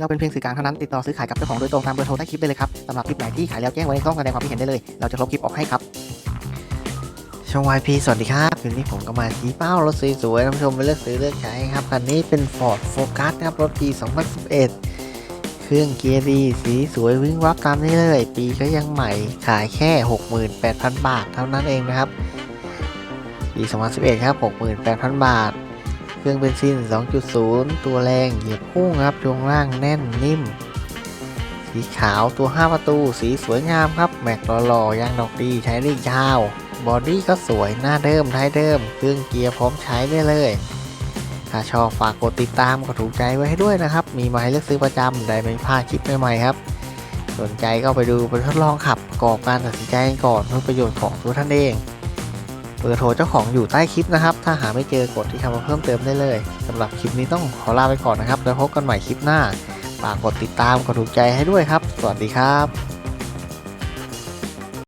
เราเป็นเพียงสื่อกลางเท่านั้นติดต่อซื้อขายกับเจ้าของโดยตรงตามเบอร์โทรใต้คลิปได้เลยครับสำหรับคลิปไหนที่ขายแล้วแจ้งไว้ในช่องแสดงความคิดเห็นได้เลย เราจะลบคลิปออกให้ครับช่อง YP สวัสดีครับคืนนี้ผมก็มาชี้เป้ารถสวยๆท่านผู้ชมไปเลือกซื้อเลือกใช้ครับคันนี้เป็น Ford Focus นะครับรถปี 2011 เครื่องเกียร์ดีสีสวยวิ่งวับตามนี้เลย ปีก็ยังใหม่ขายแค่ 68,000 บาทเท่านั้นเองนะครับปี 2011 ครับ 68,000 บาท เครื่องเบนซิน 2.0 ตัวแรงเหยียบพุ่งครับช่วงล่างแน่นนิ่ม สีขาวตัว 5 ประตู สีสวยงามครับ แม็กหล่อๆยางดอกดีใช้ได้ยาว บอดี้ก็สวยหน้าเดิมท้ายเดิม เครื่องเกียร์พร้อมใช้ได้เลย ถ้าชอบฝากกดติดตามกดถูกใจไว้ให้ด้วยนะครับ มีมาให้เลือกซื้อประจำได้ไม่พลาดคลิปใหม่ๆครับ สนใจก็ไปดูไปทดลองขับประกอบการตัดสินใจก่อนเพื่อประโยชน์ของตัวท่านเอง เบอร์โทรเจ้าของอยู่ใต้คลิปนะครับ ถ้าหาไม่เจอกดที่คำว่าเพิ่มเติมได้เลยสำหรับคลิปนี้ต้องขอลาไปก่อนนะครับ แล้วพบกันใหม่คลิปหน้าฝากกดติดตามกดถูกใจให้ด้วยครับ สวัสดีครับ